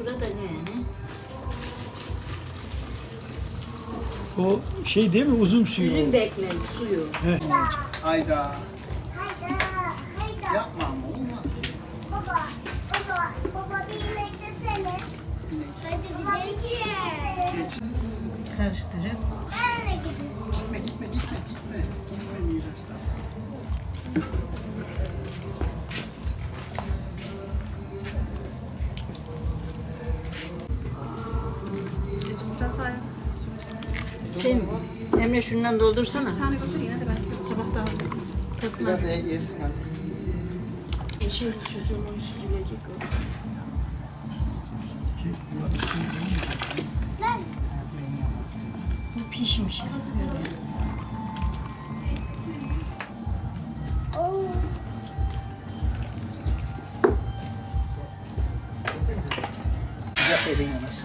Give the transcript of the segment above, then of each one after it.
Burada ne? O şey değil mi uzun suyu? Üzüm bekmez suyu. Hayda. Hayda, hayda. Yapma ama olmaz ki. Baba, baba, baba bir yemek desene. Hadi Geç. Karıştırıp gitme gitme gitme. Gitme şey mi? Emre şundan doldursana. tane götür yine de ben Tabakta tasma. Biraz e yesin hadi. Bir şey çocuğumun süzülecek o. Bu pişmiş. Yap elin yanar.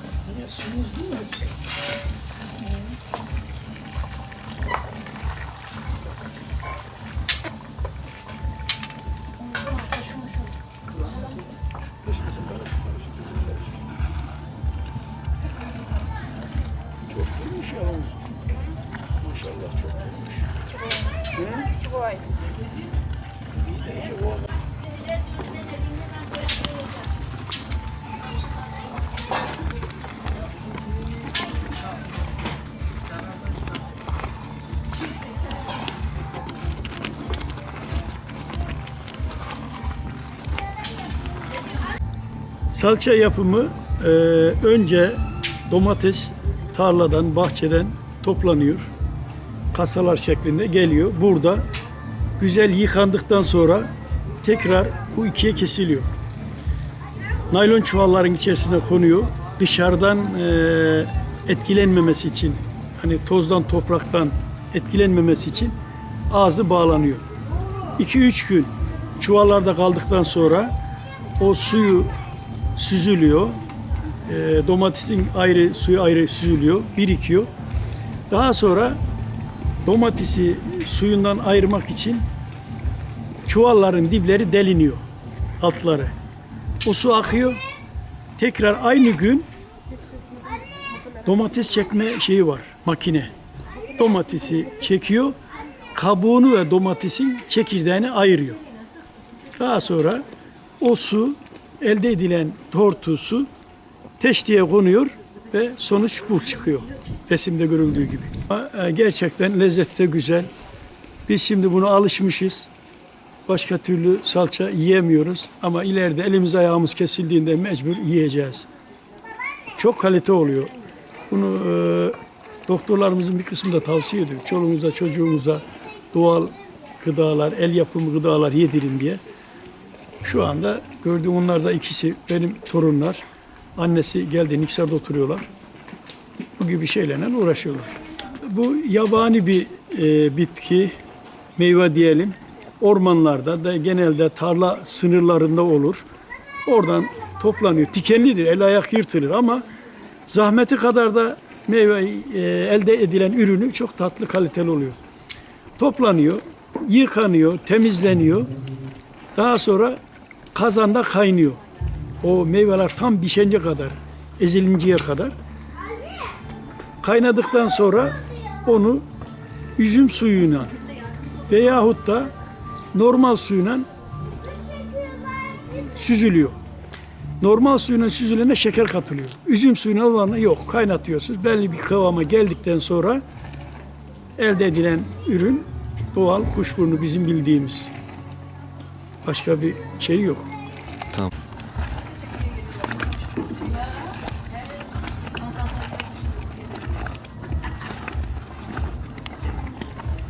Büyümüş yalnız. Maşallah çok boy. Salça yapımı e, önce domates tarladan, bahçeden toplanıyor. Kasalar şeklinde geliyor. Burada güzel yıkandıktan sonra tekrar bu ikiye kesiliyor. Naylon çuvalların içerisine konuyor. Dışarıdan e, etkilenmemesi için, hani tozdan, topraktan etkilenmemesi için ağzı bağlanıyor. 2-3 gün çuvallarda kaldıktan sonra o suyu süzülüyor. E, domatesin ayrı suyu ayrı süzülüyor, birikiyor. Daha sonra domatesi suyundan ayırmak için çuvalların dipleri deliniyor, altları. O su akıyor. Tekrar aynı gün domates çekme şeyi var, makine. Domatesi çekiyor, kabuğunu ve domatesin çekirdeğini ayırıyor. Daha sonra o su elde edilen tortu su teştiye konuyor ve sonuç bu çıkıyor. Resimde görüldüğü gibi. E, Gerçekten lezzeti de güzel. Biz şimdi buna alışmışız. Başka türlü salça yiyemiyoruz ama ileride elimiz ayağımız kesildiğinde mecbur yiyeceğiz. Çok kalite oluyor. Bunu e, doktorlarımızın bir kısmı da tavsiye ediyor. Çoluğunuza, çocuğunuza doğal gıdalar, el yapımı gıdalar yedirin diye. Şu anda gördüğüm onlar da ikisi benim torunlar. Annesi geldi Niksar'da oturuyorlar. Bu gibi şeylerle uğraşıyorlar. Bu yabani bir e, bitki, meyve diyelim. Ormanlarda da genelde tarla sınırlarında olur. Oradan toplanıyor. Tikenlidir, el ayak yırtılır ama zahmeti kadar da meyve e, elde edilen ürünü çok tatlı kaliteli oluyor. Toplanıyor, yıkanıyor, temizleniyor. Daha sonra kazanda kaynıyor. O meyveler tam pişence kadar, ezilinceye kadar. Kaynadıktan sonra onu üzüm suyuyla veyahut da normal suyla süzülüyor. Normal suyuna süzülene şeker katılıyor. Üzüm suyuna olanı yok. Kaynatıyorsunuz. Belli bir kıvama geldikten sonra elde edilen ürün doğal kuşburnu bizim bildiğimiz. Başka bir şey yok. Amen.